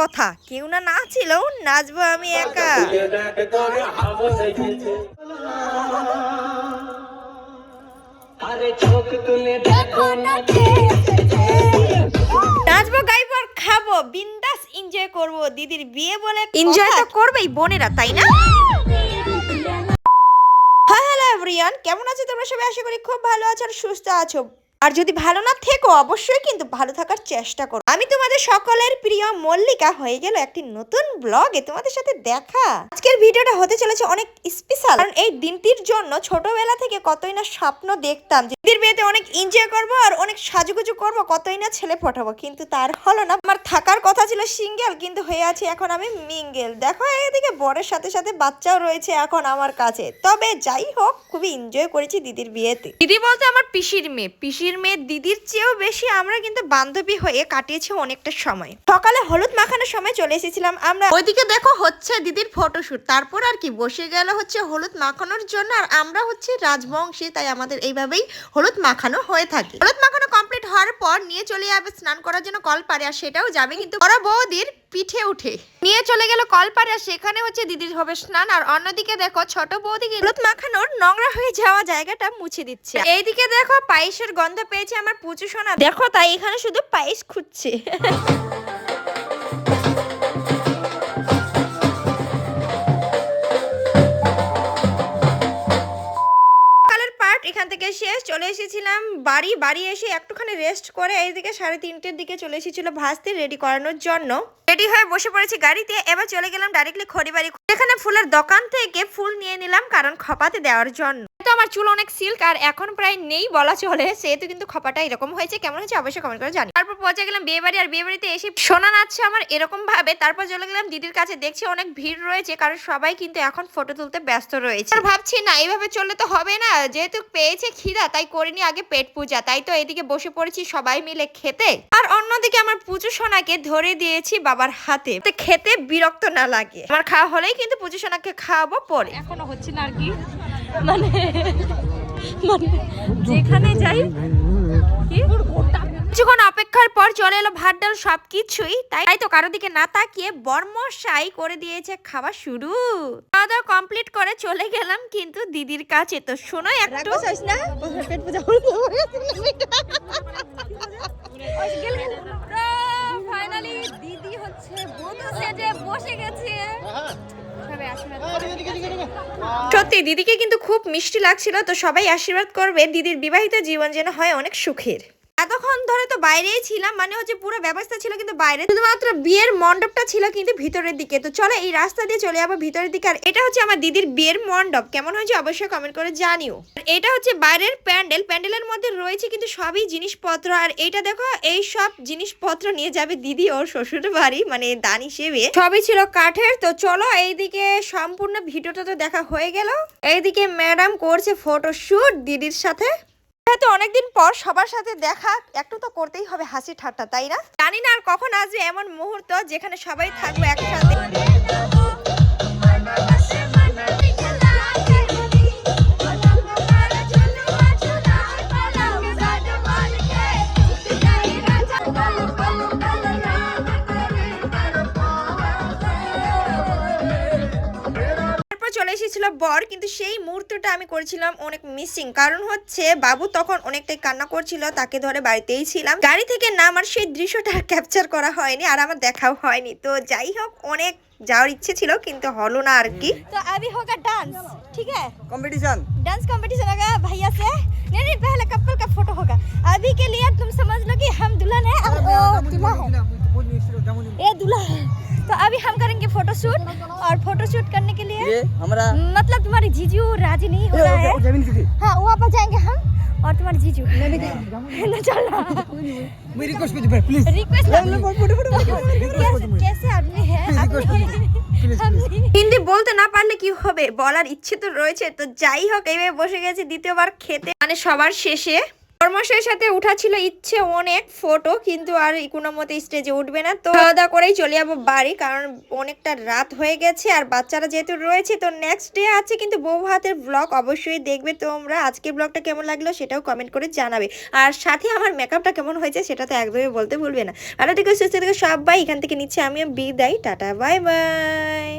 কথা। কেউ না নাচিলেও নাচবো আমি একা। নাচবো গাইবো আর খাব। বিন্দাস এনজয় করব। দিদির বিয়ে বলে এনজয় তো করবেই বোনেরা তাই না? হাই হ্যালো এভরিওয়ান কেমন আছো তোমরা সবাই? আশা করি খুব ভালো আছো আর সুস্থ আছো। আর যদি ভালো না থেকো, অবশ্যই কিন্তু ভালো থাকার চেষ্টা করো। আমি তোমাদের সকলের প্রিয় মল্লিকা হয়ে গেল একটি নতুন ব্লগে তোমাদের সাথে দেখা। আজকের ভিডিওটা হতে চলেছে অনেক স্পেশাল কারণ এই দিনটির জন্য ছোটবেলা থেকে কতই না স্বপ্ন দেখতাম যে দিদির বিয়েতে অনেক এনজয় করব আর অনেক সাজুগুজু করব, কতই না ছেলে ফটাবো। কিন্তু তার হলো না আমার থাকার কথা ছিল সিঙ্গেল কিন্তু হয়ে আছে এখন আমি মিঙ্গেল। দেখো এদিকে বরের সাথে সাথে বাচ্চাও রয়েছে এখন আমার কাছে। তবে যাই হোক খুবই এনজয় করেছি দিদির বিয়েতে। দিদি বলতে আমার পিসির মেয়ে। পিসির মেয়ে দিদির চেয়েও বেশি আমরা কিন্তু বান্ধবী হয়ে কাটিয়েছি অনেকটা সময়। সকালে হলুদ মাখানোর সময় চলে এসেছিলাম আমরা। ওইদিকে দেখো হচ্ছে দিদির ফটোশুট তারপর আর কি বসে গেল হচ্ছে হলুদ মাখানোর জন্য। আর আমরা হচ্ছে রাজবংশী তাই আমাদের এইভাবেই হলুদ মাখানো হয়ে থাকে। হলুদ মাখানো কমপ্লিট হওয়ার পর নিয়ে চলে যাবে স্নান করার জন্য কল পারে আর সেটাও যাবে কিন্তু বড় বৌদির পিঠে উঠে। নিয়ে চলে গেল কলপারে, আর সেখানে হচ্ছে দিদির হবে স্নান। আর অন্যদিকে দেখো ছোট বৌদি হলুদ মাখানোর নোংরা হয়ে যাওয়া জায়গাটা মুছে দিচ্ছে। এইদিকে দেখো পায়েসের গন্ধ পেয়েছে আমার পুচু সোনা। দেখো তাই এখানে শুধু পায়েস খুঁজছে। থেকে শেষ চলে এসেছিলাম বাড়ি বাড়ি এসে একটুখানি রেস্ট করে এইদিকে সাড়ে তিনটের দিকে চলে এসেছিল ভাসতে রেডি করানোর জন্য। রেডি হয়ে বসে পড়েছি গাড়িতে, এবার চলে গেলাম ডাইরেক্টলি খড়িবাড়ি। এখানে ফুলের দোকান থেকে ফুল নিয়ে নিলাম কারণ খপাতে দেওয়ার জন্য। তো আমার চুল অনেক সিল্ক আর এখন প্রায় নেই বলা চলে, সেহেতু কিন্তু খপাটা এরকম হয়েছে। কেমন হয়েছে অবশ্যই কমেন্ট করে জানি তারপর পৌঁছে গেলাম বিয়ে বাড়ি আর বিয়ে বাড়িতে এসে শোনা নাচছে আমার এরকম ভাবে। তারপর চলে গেলাম দিদির কাছে। দেখছি অনেক ভিড় রয়েছে কারণ সবাই কিন্তু এখন ফটো তুলতে ব্যস্ত রয়েছে। আর ভাবছি, না এইভাবে চললে তো হবে না। যেহেতু পেয়েছে খিদা, তাই করিনি আগে পেট পূজা। তাই তো এদিকে বসে পড়েছি সবাই মিলে খেতে। আর অন্যদিকে আমার পুজো সোনাকে ধরে দিয়েছি বাবার হাতে। খেতে বিরক্ত না লাগে। আমার খাওয়া হলেই কিন্তু পুজো সোনাকে খাওয়াবো পরে। এখনও হচ্ছে না আর কি। মানে মানে যেখানে যাই কি? কিছুক্ষণ অপেক্ষার পর চলে এলো ভাত ডাল সবকিছুই তাই তাই তো কারও দিকে না তাকিয়ে বর্মশাই করে দিয়েছে খাওয়া শুরু। খাওয়া দাওয়া কমপ্লিট করে চলে গেলাম কিন্তু দিদির কাছে। তো শোনো একটু। ফাইনালি দিদি হচ্ছে সেজে বসে গেছে। সত্যি, দিদিকে কিন্তু খুব মিষ্টি লাগছিল, তো সবাই আশীর্বাদ করবে। দিদির বিবাহিত জীবন যেন হয় অনেক সুখের। বাইরেই ছিলাম মানে হচ্ছে পুরো ব্যবস্থা ছিল কিন্তু বাইরে। শুধুমাত্র বিয়ের মণ্ডপটা ছিল কিন্তু ভিতরের দিকে। তো চলো এই রাস্তা দিয়ে চলে যাব ভিতরের দিকে। আর এটা হচ্ছে আমার দিদির বিয়ের মণ্ডপ। কেমন হয়েছে অবশ্যই কমেন্ট করে জানিও। এটা হচ্ছে বাইরের প্যান্ডেল। প্যান্ডেলের মধ্যে রয়েছে কিন্তু সবই জিনিসপত্র। আর এটা দেখো, এই সব জিনিসপত্র নিয়ে যাবে দিদি ওর শ্বশুর বাড়ি মানে দান হিসেবে। সবই ছিল কাঠের। তো চলো এইদিকে সম্পূর্ণ ভিডিওটা তো দেখা হয়ে গেল। এইদিকে ম্যাডাম করছে ফটোশুট দিদির সাথে। হয়তো অনেকদিন পর সবার সাথে দেখা, একটু তো করতেই হবে হাসি ঠাট্টা, তাই না? জানি না আর কখন আসবে এমন মুহূর্ত যেখানে সবাই থাকবে একসাথে। চলে এসেছিল বর কিন্তু সেই মুহূর্তটা আমি করেছিলাম অনেক মিসিং কারণ হচ্ছে বাবু তখন অনেকটাই কান্না করছিল তাকে ধরে বাড়িতেই ছিলাম গাড়ি থেকে নামার সেই দৃশ্যটা ক্যাপচার করা হয়নি আর আমার দেখাও হয়নি তো যাই হোক অনেক যাওয়ার ইচ্ছে ছিল কিন্তু হলো না আর কি तो अभी होगा डांस ठीक है कंपटीशन डांस कंपटीशन होगा भैया से नहीं नहीं पहले कपल का फोटो होगा अभी के लिए तुम समझ लो कि हम दुल्हन है और वो दूल्हा है ये दूल्हा है तो अभी हम करेंगे फोटो शूट और फोटो शूट करने के लिए ये हमारा मतलब तुम्हारी जीजू राजी नहीं हो रहा है जमीन की हाँ वहाँ पर जाएंगे हम और तुम्हारी जीजू ना चल रहा मेरी रिक्वेस्ट प्लीज रिक्वेस्ट कैसे आदमी है आदमी आदमी হিন্দি বলতে না পারলে কি হবে বলার ইচ্ছে তো রয়েছে তো যাই হোক এইভাবে বসে গেছি দ্বিতীয়বার খেতে মানে সবার শেষে কর্মশের সাথে উঠা ছিল ইচ্ছে অনেক ফটো, কিন্তু আর কোনো মতে স্টেজে উঠবে না। তো আলাদা করেই চলে যাব বাড়ি, কারণ অনেকটা রাত হয়ে গেছে আর বাচ্চারা যেহেতু রয়েছে, তো নেক্সট ডে আছে, কিন্তু বউ হাতের ব্লগ অবশ্যই দেখবে তোমরা। আজকের ব্লগটা কেমন লাগল সেটাও কমেন্ট করে জানাবে। আর সাথে আমার মেকআপটা কেমন হয়েছে সেটা তো একদমই বলতে ভুলবে না। ভালো থেকে, সুস্থ থেকে, সবাই এখান থেকে নিচ্ছে, আমিও বিদায়, টাটা বাই বাই